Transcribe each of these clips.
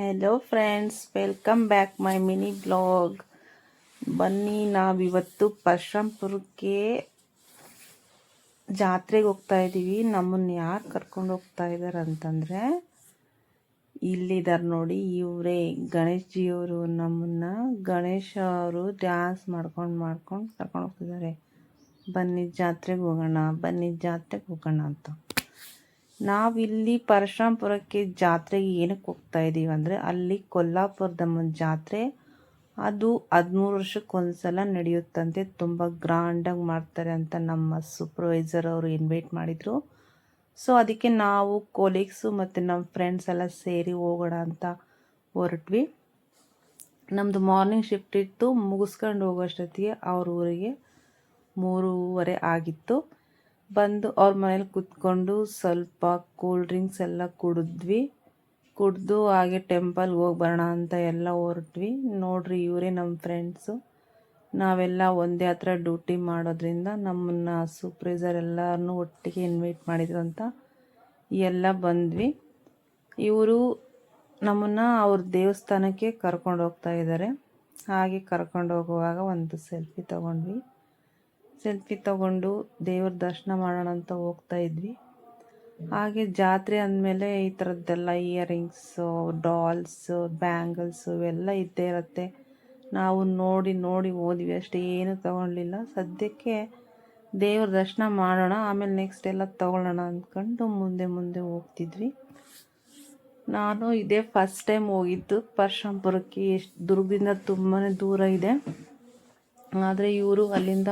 Hello friends welcome back my mini blog ಬನ್ನಿ, ನಾವಿವತ್ತು ಪರಶಂಪುರಕ್ಕೆ ಜಾತ್ರೆಗೆ ಹೋಗ್ತಾ ಇದ್ದೀವಿ ನಮ್ಮನ್ನು ಯಾರು ಕರ್ಕೊಂಡು ಹೋಗ್ತಾ ಇದ್ದಾರೆ ಅಂತಂದರೆ ಇಲ್ಲಿದ್ದಾರೆ ನೋಡಿ ಇವರೇ. ಗಣೇಶ್ಜಿಯವರು ನಮ್ಮನ್ನು ಗಣೇಶ ಅವರು ಡ್ಯಾನ್ಸ್ ಮಾಡ್ಕೊಂಡು ಮಾಡ್ಕೊಂಡು ಕರ್ಕೊಂಡು ಹೋಗ್ತಿದ್ದಾರೆ. ಬನ್ನಿ ಜಾತ್ರೆಗೆ ಹೋಗೋಣ, ಬನ್ನಿ ಜಾತ್ರೆಗೆ ಹೋಗೋಣ ಅಂತ. ನಾವಿಲ್ಲಿ ಪರಶುರಾಮಪುರಕ್ಕೆ ಜಾತ್ರೆಗೆ ಏನಕ್ಕೆ ಹೋಗ್ತಾ ಇದ್ದೀವಿ ಅಂದರೆ ಅಲ್ಲಿ ಕೊಲ್ಲಾಪುರದಮ್ಮನ ಜಾತ್ರೆ, ಅದು ಹದಿಮೂರು ವರ್ಷಕ್ಕೊಂದ್ಸಲ ನಡೆಯುತ್ತಂತೆ. ತುಂಬ ಗ್ರ್ಯಾಂಡಾಗಿ ಮಾಡ್ತಾರೆ ಅಂತ ನಮ್ಮ ಸೂಪರ್ವೈಸರ್ ಅವರು ಇನ್ವೈಟ್ ಮಾಡಿದರು. ಸೊ ಅದಕ್ಕೆ ನಾವು ಕೊಲೀಗ್ಸು ಮತ್ತು ನಮ್ಮ ಫ್ರೆಂಡ್ಸ್ ಎಲ್ಲ ಸೇರಿ ಹೋಗೋಣ ಅಂತ ಹೊರಟ್ವಿ. ನಮ್ಮದು ಮಾರ್ನಿಂಗ್ ಶಿಫ್ಟ್ ಇತ್ತು. ಮುಗಿಸ್ಕೊಂಡು ಹೋಗೋಷ್ಟೊತ್ತಿಗೆ ಅವ್ರ ಊರಿಗೆ ಮೂರುವರೆ ಆಗಿತ್ತು. ಬಂದು ಅವ್ರ ಮನೇಲಿ ಕೂತ್ಕೊಂಡು ಸ್ವಲ್ಪ ಕೂಲ್ ಡ್ರಿಂಕ್ಸ್ ಎಲ್ಲ ಕುಡಿದ್ವಿ. ಕುಡಿದು ಹಾಗೆ ಟೆಂಪಲ್ಗೆ ಹೋಗಿ ಬರೋಣ ಅಂತ ಎಲ್ಲ ಹೊರಟ್ವಿ. ನೋಡ್ರಿ ಇವರೇ ನಮ್ಮ ಫ್ರೆಂಡ್ಸು ನಾವೆಲ್ಲ ಒಂದೇ ಹತ್ರ ಡ್ಯೂಟಿ ಮಾಡೋದ್ರಿಂದ ನಮ್ಮನ್ನು ಸೂಪ್ರೈಸರ್ ಎಲ್ಲರನ್ನೂ ಒಟ್ಟಿಗೆ ಇನ್ವೈಟ್ ಮಾಡಿದ್ರು ಅಂತ ಎಲ್ಲ ಬಂದ್ವಿ. ಇವರು ನಮ್ಮನ್ನು ಅವ್ರ ದೇವಸ್ಥಾನಕ್ಕೆ ಕರ್ಕೊಂಡು ಹೋಗ್ತಾ ಇದ್ದಾರೆ ಹಾಗೆ ಕರ್ಕೊಂಡು ಹೋಗುವಾಗ ಒಂದು ಸೆಲ್ಫಿ ತೊಗೊಂಡ್ವಿ. ಸೆಲ್ಫಿ ತಗೊಂಡು ದೇವ್ರ ದರ್ಶನ ಮಾಡೋಣ ಅಂತ ಹೋಗ್ತಾ ಇದ್ವಿ. ಹಾಗೆ ಜಾತ್ರೆ ಅಂದಮೇಲೆ ಈ ಥರದ್ದೆಲ್ಲ ಇಯರಿಂಗ್ಸು ಡಾಲ್ಸು ಬ್ಯಾಂಗಲ್ಸು ಇವೆಲ್ಲ ಇದ್ದೇ ಇರುತ್ತೆ. ನಾವು ನೋಡಿ ನೋಡಿ ಹೋದ್ವಿ. ಅಷ್ಟೇ ಏನು ತಗೊಳ್ಲಿಲ್ಲ ಸದ್ಯಕ್ಕೆ ದೇವ್ರ ದರ್ಶನ ಮಾಡೋಣ, ಆಮೇಲೆ ನೆಕ್ಸ್ಟ್ ಎಲ್ಲ ತೊಗೊಳ್ಳೋಣ ಅಂದ್ಕೊಂಡು ಮುಂದೆ ಮುಂದೆ ಹೋಗ್ತಿದ್ವಿ. ನಾನು ಇದೇ ಫಸ್ಟ್ ಟೈಮ್ ಹೋಗಿದ್ದು. ಪರಶಂಪುರಕ್ಕೆ ಎಷ್ಟು ದುರ್ಗದಿಂದ ತುಂಬಾ ದೂರ ಇದೆ. ಆದರೆ ಇವರು ಅಲ್ಲಿಂದ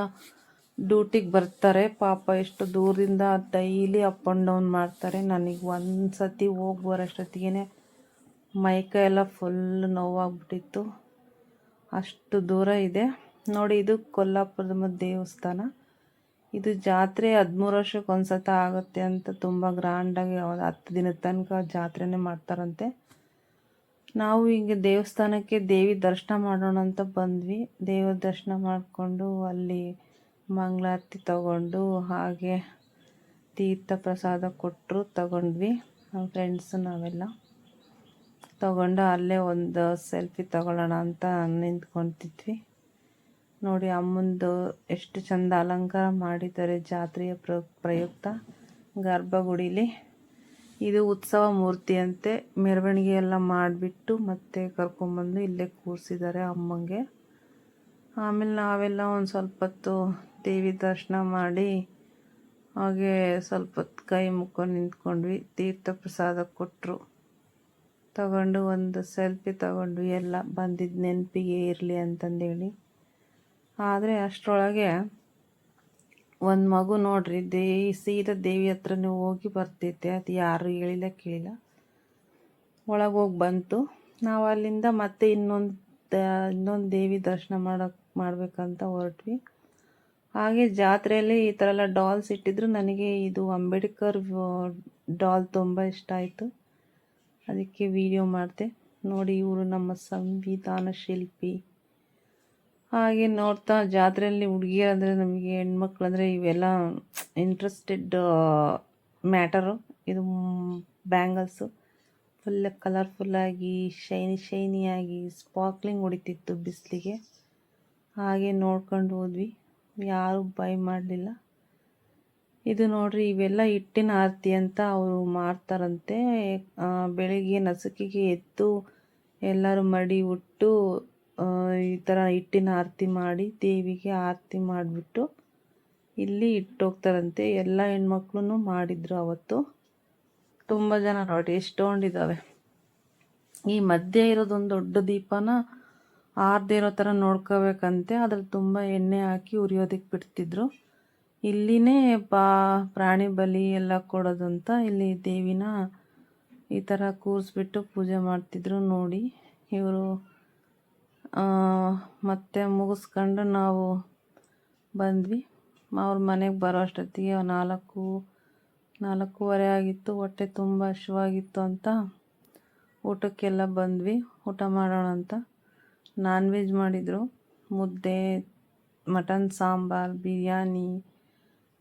ಡ್ಯೂಟಿಗೆ ಬರ್ತಾರೆ. ಪಾಪ ಎಷ್ಟು ದೂರದಿಂದ ಡೈಲಿ ಅಪ್ ಆ್ಯಂಡ್ ಡೌನ್ ಮಾಡ್ತಾರೆ. ನನಗೆ ಒಂದು ಸತಿ ಹೋಗಿ ಬರೋಷ್ಟೊತ್ತಿಗೆ ಮೈಕೈ ಎಲ್ಲ ಫುಲ್ ನೋವಾಗ್ಬಿಟ್ಟಿತ್ತು. ಅಷ್ಟು ದೂರ ಇದೆ. ನೋಡಿ, ಇದು ಕೊಲ್ಲಾಪುರದ ದೇವಸ್ಥಾನ. ಇದು ಜಾತ್ರೆ ಹದಿಮೂರು ವರ್ಷಕ್ಕೆ ಒಂದು ಸತ ಆಗುತ್ತೆ ಅಂತ ತುಂಬ ಗ್ರ್ಯಾಂಡಾಗಿ ಹತ್ತು ದಿನದ ತನಕ ಜಾತ್ರೆನೇ ಮಾಡ್ತಾರಂತೆ. ನಾವು ಹಿಂಗೆ ದೇವಸ್ಥಾನಕ್ಕೆ ದೇವಿ ದರ್ಶನ ಮಾಡೋಣ ಅಂತ ಬಂದ್ವಿ. ದೇವ್ರ ದರ್ಶನ ಮಾಡಿಕೊಂಡು ಅಲ್ಲಿ ಮಂಗಳಾರತಿ ತಗೊಂಡು ಹಾಗೆ ತೀರ್ಥ ಪ್ರಸಾದ ಕೊಟ್ಟರು ತಗೊಂಡ್ವಿ. ನಮ್ಮ ಫ್ರೆಂಡ್ಸು ನಾವೆಲ್ಲ. ತಗೊಂಡು ಅಲ್ಲೇ ಒಂದು ಸೆಲ್ಫಿ ತಗೊಳ್ಳೋಣ ಅಂತ ನಿಂತ್ಕೊತಿದ್ವಿ. ನೋಡಿ ಅಮ್ಮಂದು ಎಷ್ಟು ಚಂದ ಅಲಂಕಾರ ಮಾಡಿದ್ದಾರೆ ಜಾತ್ರೆಯ ಪ್ರ, ಪ್ರಯುಕ್ತ ಗರ್ಭಗುಡಿಲಿ. ಇದು ಉತ್ಸವ ಮೂರ್ತಿ ಅಂತೆ. ಮೆರವಣಿಗೆ ಎಲ್ಲ ಮಾಡಿಬಿಟ್ಟು ಮತ್ತೆ ಕರ್ಕೊಂಬಂದು ಇಲ್ಲೇ ಕೂರಿಸಿದ್ದಾರೆ ಅಮ್ಮಂಗೆ. ಆಮೇಲೆ ನಾವೆಲ್ಲ ಒಂದು ಸ್ವಲ್ಪ ಹೊತ್ತು ದೇವಿ ದರ್ಶನ ಮಾಡಿ ಹಾಗೆ ಸ್ವಲ್ಪ ಕೈ ಮುಕ್ಕೊಂಡು ನಿಂತ್ಕೊಂಡ್ವಿ. ತೀರ್ಥ ಪ್ರಸಾದ ಕೊಟ್ಟರು ತಗೊಂಡು ಒಂದು ಸೆಲ್ಫಿ ತಗೊಂಡ್ವಿ. ಎಲ್ಲ ಬಂದಿದ್ದ ನೆನಪಿಗೆ ಇರಲಿ ಅಂತಂದೇಳಿ. ಆದರೆ ಅಷ್ಟರೊಳಗೆ ಒಂದು ಮಗು ನೋಡ್ರಿ, ದೇ ಸೀದಾ ದೇವಿ ಹತ್ರನೇ ಹೋಗಿ ಬರ್ತೈತೆ. ಅದು ಯಾರು ಹೇಳಿಲ್ಲ, ಕೇಳಿಲ್ಲ. ಒಳಗೆ ಹೋಗಿ ಬಂತು. ನಾವು ಅಲ್ಲಿಂದ ಮತ್ತೆ ಇನ್ನೊಂದು ಇನ್ನೊಂದು ದೇವಿ ದರ್ಶನ ಮಾಡೋಕ್ಕೆ ಮಾಡಬೇಕಂತ ಹೊರಟ್ವಿ. ಹಾಗೆ ಜಾತ್ರೆಯಲ್ಲಿ ಈ ಥರ ಎಲ್ಲ ಡಾಲ್ಸ್ ಇಟ್ಟಿದ್ರು. ನನಗೆ ಇದು ಅಂಬೇಡ್ಕರ್ ಡಾಲ್ ತುಂಬ ಇಷ್ಟ ಆಯಿತು. ಅದಕ್ಕೆ ವಿಡಿಯೋ ಮಾಡಿದೆ. ನೋಡಿ ಇವರು ನಮ್ಮ ಸಂವಿಧಾನ ಶಿಲ್ಪಿ. ಹಾಗೆ ನೋಡ್ತಾ ಜಾತ್ರೆಯಲ್ಲಿ ಹುಡುಗಿಯರಂದರೆ ನಮಗೆ ಹೆಣ್ಮಕ್ಳಂದರೆ ಇವೆಲ್ಲ ಇಂಟ್ರೆಸ್ಟೆಡ್ ಮ್ಯಾಟರು ಇದು ಬ್ಯಾಂಗಲ್ಸು ಫುಲ್ ಕಲರ್ಫುಲ್ಲಾಗಿ ಶೈನಿ ಶೈನಿಯಾಗಿ ಸ್ಪಾರ್ಕ್ಲಿಂಗ್ ಹೊಡಿತಿತ್ತು ಬಿಸಿಲಿಗೆ. ಹಾಗೆ ನೋಡ್ಕೊಂಡು ಹೋದ್ವಿ. ಯಾರು ಬೈ ಮಾಡಲಿಲ್ಲ. ಇದು ನೋಡ್ರಿ, ಇವೆಲ್ಲ ಹಿಟ್ಟಿನ ಆರತಿ ಅಂತ ಅವರು ಮಾರ್ತಾರಂತೆ ಬೆಳಿಗ್ಗೆ ನಸುಕಿಗೆ ಎದ್ದು ಎಲ್ಲರೂ ಮಡಿ ಉಟ್ಟು ಈ ಥರ ಹಿಟ್ಟಿನ ಆರತಿ ಮಾಡಿ ದೇವಿಗೆ ಆರತಿ ಮಾಡಿಬಿಟ್ಟು ಇಲ್ಲಿ ಇಟ್ಟೋಗ್ತಾರಂತೆ. ಎಲ್ಲ ಹೆಣ್ಮಕ್ಳು ಮಾಡಿದ್ರು ಅವತ್ತು. ತುಂಬ ಜನ ನೋಡಿ ಎಷ್ಟೊಂದಿದ್ದಾವೆ ಈ ಮಧ್ಯೆ ಇರೋದೊಂದು ದೊಡ್ಡ ದೀಪನ ಆರ್ದೇ ಇರೋ ಥರ ನೋಡ್ಕೋಬೇಕಂತೆ. ಅದ್ರಲ್ಲಿ ತುಂಬ ಎಣ್ಣೆ ಹಾಕಿ ಉರಿಯೋದಕ್ಕೆ ಬಿಡ್ತಿದ್ರು. ಇಲ್ಲಿನೇ ಪಾ ಪ್ರಾಣಿ ಬಲಿ ಎಲ್ಲ ಕೊಡೋದಂತ ಇಲ್ಲಿ ದೇವಿನ ಈ ಥರ ಕೂರಿಸ್ಬಿಟ್ಟು ಪೂಜೆ ಮಾಡ್ತಿದ್ರು ನೋಡಿ. ಇವರು ಮತ್ತೆ ಮುಗಿಸ್ಕೊಂಡು ನಾವು ಬಂದ್ವಿ. ಅವ್ರ ಮನೆಗೆ ಬರೋ ಅಷ್ಟೊತ್ತಿಗೆ ನಾಲ್ಕು, ನಾಲ್ಕೂವರೆ ಆಗಿತ್ತು. ಹೊಟ್ಟೆ ತುಂಬ ಹಶುವಾಗಿತ್ತು ಅಂತ ಊಟಕ್ಕೆಲ್ಲ ಬಂದ್ವಿ. ಊಟ ಮಾಡೋಣ ಅಂತ ನಾನ್ ವೆಜ್ ಮಾಡಿದರು. ಮುದ್ದೆ, ಮಟನ್ ಸಾಂಬಾರು, ಬಿರಿಯಾನಿ,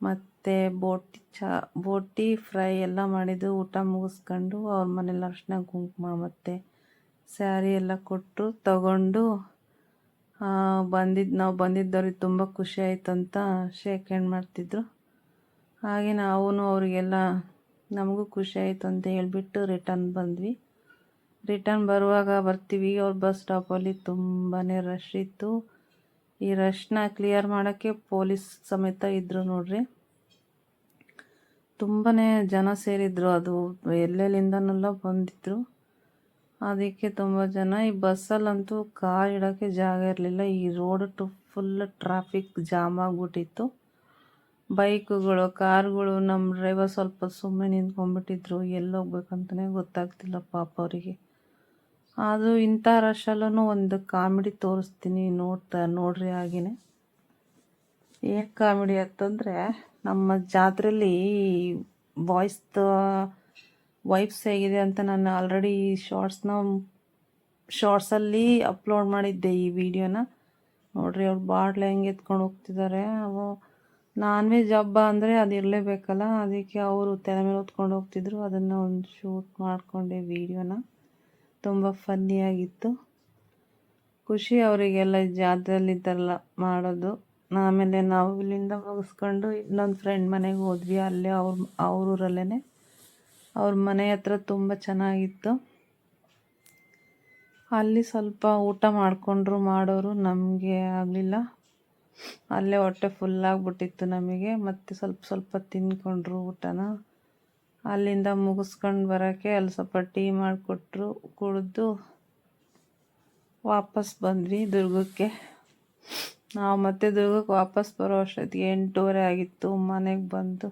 ಮತ್ತು ಬೋಟಿ ಚಾ, ಬೋಟಿ ಫ್ರೈ ಎಲ್ಲ ಮಾಡಿದ್ದು ಊಟ ಮುಗಿಸ್ಕೊಂಡು ಅವ್ರ ಮನೇಲಿ ಅರ್ಶಿನ ಕುಂಕುಮ ಮತ್ತು ಸ್ಯಾರಿ ಎಲ್ಲ ಕೊಟ್ಟು ತಗೊಂಡು ಬಂದಿದ್ದು ನಾವು ಬಂದಿದ್ದವ್ರಿಗೆ ತುಂಬ ಖುಷಿ ಆಯಿತು ಅಂತ ಶೇಕ್ ಹ್ಯಾಂಡ್ ಮಾಡ್ತಿದ್ರು. ಹಾಗೆ ನಾವು ಅವರಿಗೆಲ್ಲ ನಮಗೂ ಖುಷಿ ಆಯಿತು ಅಂತ ಹೇಳಿಬಿಟ್ಟು ರಿಟರ್ನ್ ಬಂದ್ವಿ. ರಿಟರ್ನ್ ಬರುವಾಗ ಬರ್ತೀವಿ. ಅವ್ರ ಬಸ್ ಸ್ಟಾಪಲ್ಲಿ ತುಂಬಾ ರಶ್ ಇತ್ತು. ಈ ರಶ್ನ ಕ್ಲಿಯರ್ ಮಾಡೋಕ್ಕೆ ಪೊಲೀಸ್ ಸಮೇತ ಇದ್ದರು ನೋಡ್ರಿ. ತುಂಬಾ ಜನ ಸೇರಿದ್ರು ಅದು. ಎಲ್ಲೆಲ್ಲಿಂದನೆಲ್ಲ ಬಂದಿದ್ರು. ಅದಕ್ಕೆ ತುಂಬ ಜನ. ಈ ಬಸ್ಸಲ್ಲಂತೂ ಕಾರ್ ಇಡೋಕ್ಕೆ ಜಾಗ ಇರಲಿಲ್ಲ. ಈ road too full traffic jam ಆಗಿಬಿಟ್ಟಿತ್ತು. ಬೈಕುಗಳು ಕಾರ್ಗಳು ನಮ್ಮ ಡ್ರೈವರ್ ಸ್ವಲ್ಪ ಸುಮ್ಮನೆ ನಿಂತ್ಕೊಂಡ್ಬಿಟ್ಟಿದ್ರು. ಎಲ್ಲಿ ಹೋಗ್ಬೇಕಂತಲೇ ಗೊತ್ತಾಗ್ತಿಲ್ಲ ಪಾಪ ಅವರಿಗೆ. ಅದು ಇಂಥ ರಶಲ್ಲೂ ಒಂದು ಕಾಮಿಡಿ ತೋರಿಸ್ತೀನಿ ನೋಡ್ತಾ ನೋಡ್ರಿ ಹಾಗೆಯೇ ಏನು ಕಾಮಿಡಿ ಅಂತಂದರೆ ನಮ್ಮ ಜಾತ್ರೆಯಲ್ಲಿ ಬಾಯ್ಸ್ದು ವೈಫ್ಸ್ ಹೇಗಿದೆ ಅಂತ ನಾನು ಆಲ್ರೆಡಿ ಶಾರ್ಟ್ಸ್ನ ಶಾರ್ಟ್ಸಲ್ಲಿ ಅಪ್ಲೋಡ್ ಮಾಡಿದ್ದೆ ಈ ವಿಡಿಯೋನ. ನೋಡ್ರಿ ಅವ್ರು ಬಾಟ್ಲ್ ಹೆಂಗೆ ಎತ್ಕೊಂಡು ಹೋಗ್ತಿದ್ದಾರೆ ಅವು ನಾನ್ ವೆಜ್ ಹಬ್ಬ ಅಂದರೆ ಅದು ಇರಲೇಬೇಕಲ್ಲ, ಅದಕ್ಕೆ ಅವರು ತಲೆ ಮೇಲೆ ಹೊತ್ಕೊಂಡು ಹೋಗ್ತಿದ್ರು. ಅದನ್ನು ಒಂದು ಶೂಟ್ ಮಾಡಿಕೊಂಡೆ ವೀಡಿಯೋನ. ತುಂಬ ಫನ್ನಿಯಾಗಿತ್ತು ಖುಷಿ ಅವರಿಗೆಲ್ಲ ಜಾತ್ರೆಯಲ್ಲಿದ್ದೆಲ್ಲ ಮಾಡೋದು. ಆಮೇಲೆ ನಾವು ಇಲ್ಲಿಂದ ಮುಗಿಸ್ಕೊಂಡು ಇನ್ನೊಂದು ಫ್ರೆಂಡ್ ಮನೆಗೆ ಹೋದ್ವಿ. ಅಲ್ಲೇ ಅವ್ರ ಅವ್ರ ಊರಲ್ಲೇ ಅವ್ರ ಮನೆ ಹತ್ರ ತುಂಬ ಚೆನ್ನಾಗಿತ್ತು. ಅಲ್ಲಿ ಸ್ವಲ್ಪ ಊಟ ಮಾಡಿಕೊಂಡ್ರು, ಮಾಡೋರು ನಮಗೆ ಆಗಲಿಲ್ಲ. ಅಲ್ಲೇ ಹೊಟ್ಟೆ ಫುಲ್ಲಾಗ್ಬಿಟ್ಟಿತ್ತು ನಮಗೆ. ಮತ್ತು ಸ್ವಲ್ಪ ಸ್ವಲ್ಪ ತಿಂದ್ಕೊಂಡ್ರು ಊಟನ. ಅಲ್ಲಿಂದ ಮುಗಿಸ್ಕೊಂಡು ಬರೋಕ್ಕೆ ಅಲ್ಲಿ ಸ್ವಲ್ಪ ಟೀ ಮಾಡಿಕೊಟ್ರು, ಕುಡಿದು ವಾಪಸ್ ಬಂದ್ವಿ ದುರ್ಗಕ್ಕೆ. ನಾವು ಮತ್ತೆ ದುರ್ಗಕ್ಕೆ ವಾಪಸ್ ಬರೋ ಅಷ್ಟೊತ್ತಿಗೆ ಎಂಟೂವರೆ ಆಗಿತ್ತು, ಮನೆಗೆ ಬಂದು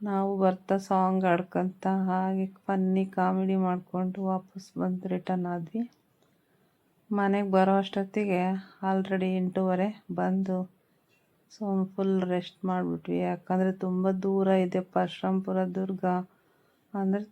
ನಾವು ಬರ್ತಾ ಸಾಂಗ್ ಆಡ್ಕೊತ ಹಾಗೆ ಫನ್ನಿ ಕಾಮಿಡಿ ಮಾಡಿಕೊಂಡು ವಾಪಸ್ ಬಂದು ರಿಟರ್ನ್ ಆದ್ವಿ. ಮನೆಗೆ ಬರೋ ಅಷ್ಟೊತ್ತಿಗೆ ಆಲ್ರೆಡಿ ಎಂಟೂವರೆ ಬಂದು ಸೊ ಫುಲ್ ರೆಸ್ಟ್ ಮಾಡಿಬಿಟ್ವಿ. ಯಾಕಂದರೆ ತುಂಬ ದೂರ ಇದೆ ಪರಶುರಾಂಪುರ ದುರ್ಗ. ಅಂದರೆ